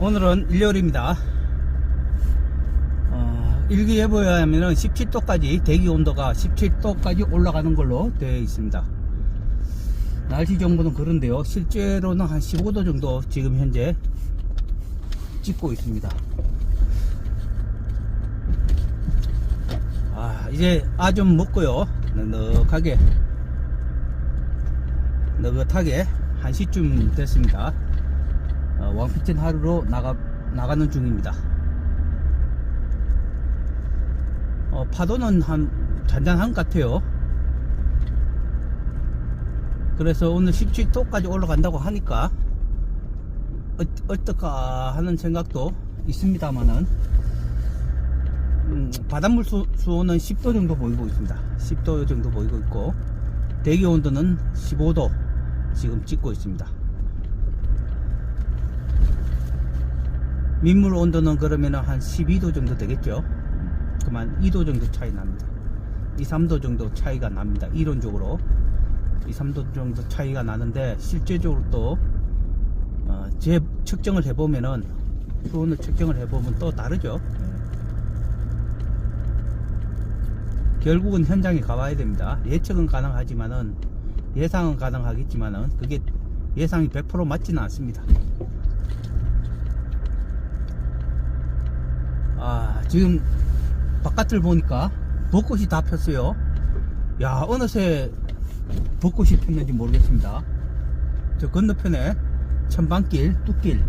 오늘은 일요일입니다. 어, 일기예보에 하면 17도까지 대기 온도가 17도까지 올라가는 걸로 되어 있습니다. 날씨 정보는 그런데요. 실제로는 한 15도 정도 지금 현재 찍고 있습니다. 아, 이제 아 좀 먹고요. 넉넉하게 느긋하게 1시쯤 됐습니다. 어, 왕피천 하루로 나가, 나가는 중입니다. 어, 파도는 한 잔잔한 것 같아요. 그래서 오늘 17도까지 올라간다고 하니까 어, 어떨까 하는 생각도 있습니다만은 음, 바닷물 수, 수온은 10도 정도 보이고 있습니다. 10도 정도 보이고 있고 대기 온도는 15도 지금 찍고 있습니다. 민물 온도는 그러면 한 12도 정도 되겠죠. 그만 2도 정도 차이 납니다. 2, 3도 정도 차이가 납니다. 이론적으로 2, 3도 정도 차이가 나는데 실제적으로 또 어, 재 측정을 해보면은 수온을 측정을 해보면 또 다르죠. 결국은 현장에 가봐야 됩니다. 예측은 가능하지만은 예상은 가능하겠지만은 그게 예상이 100% 맞지는 않습니다. 아 지금 바깥을 보니까 벚꽃이 다 폈어요. 야 어느새 벚꽃이 폈는지 모르겠습니다. 저 건너편에 천방길, 뚝길,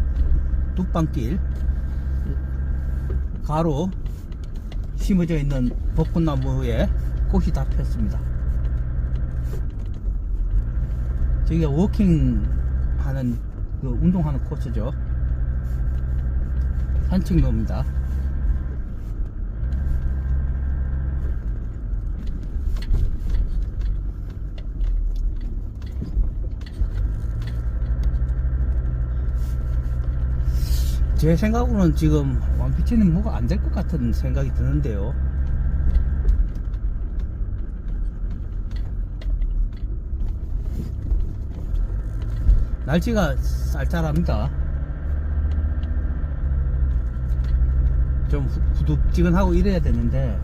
뚝방길 가로 심어져 있는 벚꽃나무에 꽃이 다 폈습니다. 저기가 워킹 하는 그 운동하는 코스죠. 산책로입니다. 제 생각으로는 지금 왕피치는 뭐가 안 될 것 같은 생각이 드는데요. 날씨가 쌀쌀합니다. 좀 후- 후덥지근하고 이래야 되는데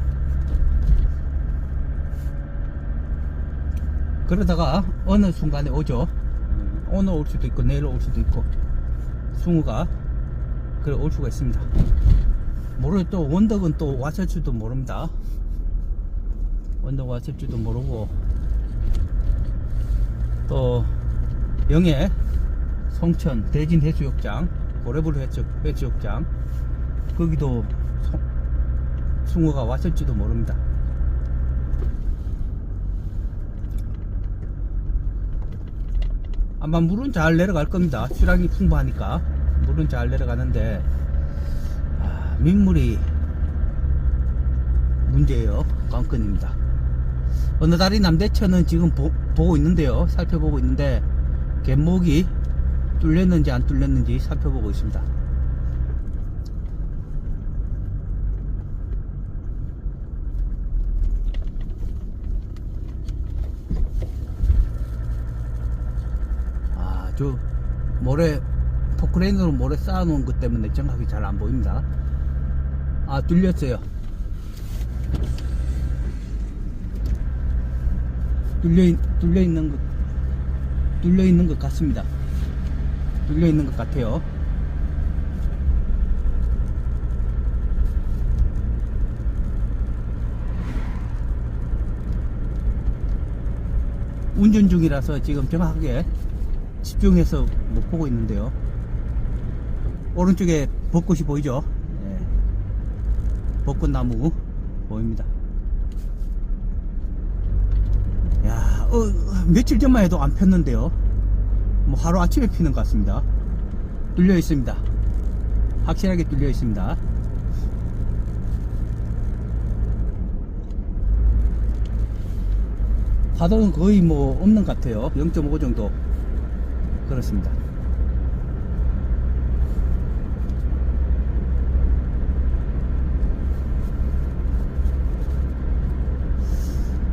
그러다가 어느 순간에 오죠. 오늘 올 수도 있고 내일 올 수도 있고 숭어가 그래 올 수가 있습니다. 모르 또 원덕은 또 왔을지도 모릅니다. 원덕 왔을지도 모르고 또 영해 성천 대진 해수욕장 고래불 해수, 해수욕장 거기도 소- 숭어가 왔을지도 모릅니다. 아마 물은 잘 내려갈 겁니다. 수량이 풍부하니까 물은 잘 내려가는데 아, 민물이 문제예요. 관건입니다. 어느 다리 남대천은 지금 보, 보고 있는데요. 살펴보고 있는데 갯목이 뚫렸는지 안 뚫렸는지 살펴보고 있습니다. 아, 저 모래 포크레인으로 모래 쌓아놓은 것 때문에 정확히 잘 안 보입니다. 아, 뚫렸어요. 뚫려, 있- 뚫려 있는 것, 뚫려 있는 것 같습니다. 뚫려 있는 것 같아요. 운전 중이라서 지금 정확하게 집중해서 못 보고 있는데요. 오른쪽에 벚꽃이 보이죠? 예. 벚꽃나무 보입니다. 야, 어, 며칠 전만 해도 안 폈는데요. 뭐 하루 아침에 피는 것 같습니다. 뚫려 있습니다. 확실하게 뚫려 있습니다. 파도는 거의 뭐 없는 것 같아요. 0.5 정도. 그렇습니다.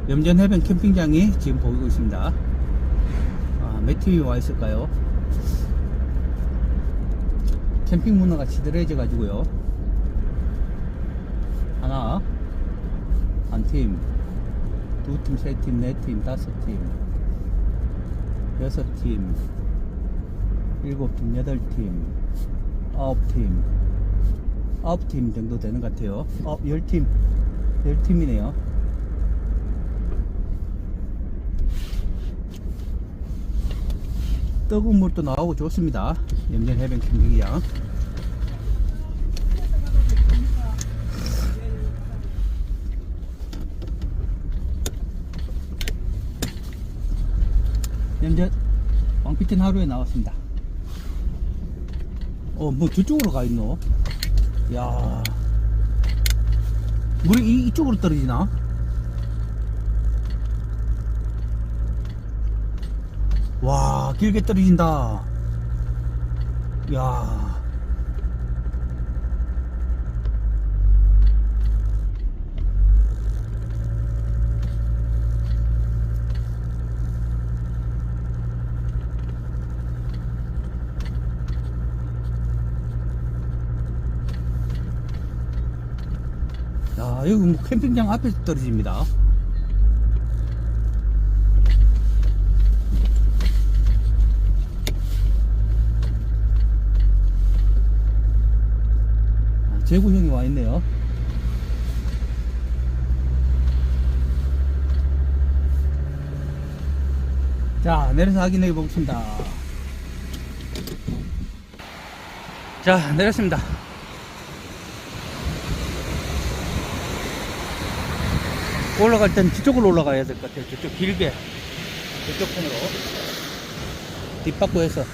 염전 해변 캠핑장이 지금 보이고 있습니다. 아, 몇 팀이 와 있을까요? 캠핑 문화가 시들해져 가지고요. 하나, 한 팀, 두 팀, 세 팀, 네 팀, 다섯 팀, 여섯 팀, 일곱 팀, 여덟 팀, 아홉 팀, 아홉 팀 정도 되는 것 같아요. 어, 열 팀, 열 팀이네요. 뜨거운 물도 나오고 좋습니다. 염전 해변 캠핑장. 염전 왕피튼 하루에 나왔습니다. 어, 뭐 저쪽으로 가 있노? 야 물이 이, 이쪽으로 떨어지나? 와 길게 떨어진다 야 야, 여기 뭐 캠핑장 앞에서 떨어집니다. 아, 있네요. 자, 내려서 확인해 보겠습니다. 자, 내렸습니다. 올라갈 땐 뒤쪽으로 올라가야 될 것 같아요. 저쪽 길게. 저쪽 편으로. 뒷바퀴에서.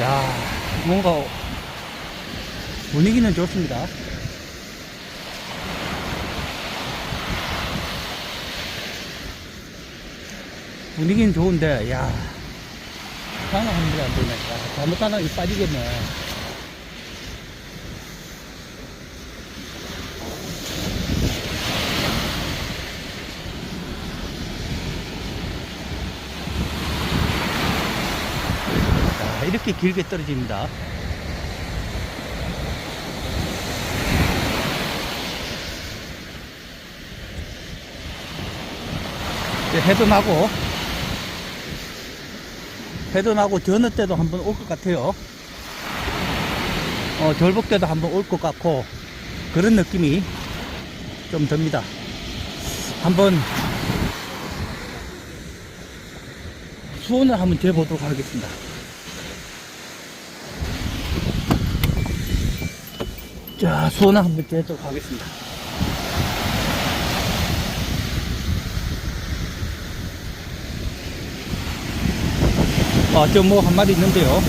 야, 뭔가 분위기는 좋습니다. 분위기는 좋은데, 야, 하나 한 번에 안 되네. 야, 잘못하나 이 빠지겠네. 자, 이렇게 길게 떨어집니다. 이제 해도 나고 해도 나고 저녁 때도 한번 올 것 같아요. 어, 절복 때도 한번 올 것 같고 그런 느낌이 좀 듭니다. 한번 수온을 한번 재보도록 하겠습니다. 자 수온을 한번 재도록 하겠습니다 어, 저뭐한 마리 있는데요.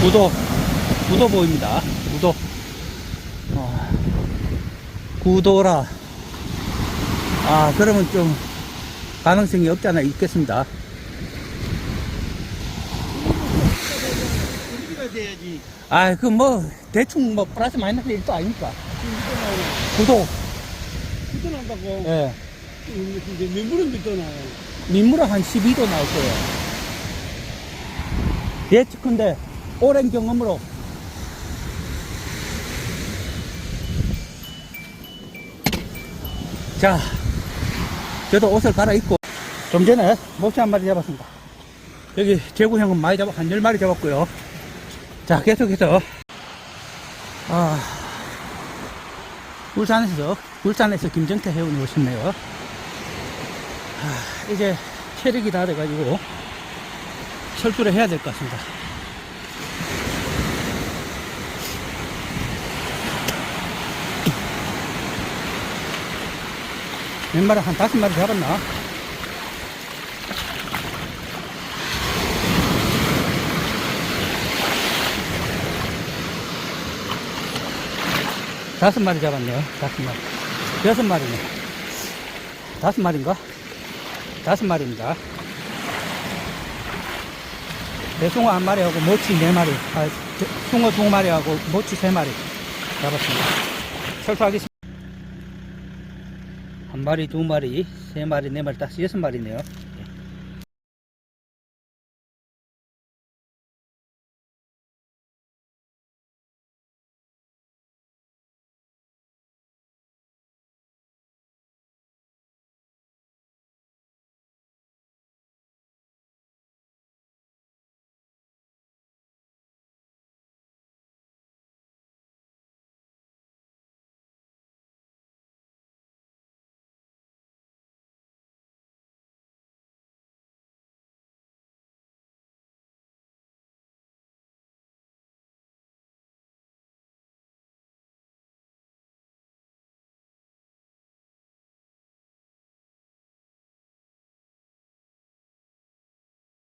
구도, 구도 보입니다. 구도. 어, 구도라. 아, 그러면 좀 가능성이 없지 않아 있겠습니다. 아, 그 뭐, 대충 뭐, 플러스 마이너스 1도 아니니까. 구도. 빗어난다고. 예. 근데 민물은 빗어나요. 민물은 한 12도 나올 거예요. 예측컨대 오랜 경험으로 자, 저도 옷을 갈아입고 좀 전에 목치 한 마리 잡았습니다. 여기 제구형은 많이 잡아 한 10마리 잡았고요. 자, 계속해서 아, 울산에서 울산에서 김정태 회원이 오셨네요. 아, 이제 체력이 다 돼가지고 철수를 해야 될 것 같습니다. 몇 마리 한 다섯 마리 잡았나? 다섯 마리 잡았네요. 다섯 마리. 여섯 마리네. 다섯 마리인가? 다섯 마리입니다. 대숭어 한 마리하고 모치 네 마리, 아, 저- 숭어 두 마리하고 모치 세 마리 잡았습니다. 철수하겠습니다. 한 마리, 두 마리, 세 마리, 네 마리, 다섯, 여섯 마리네요.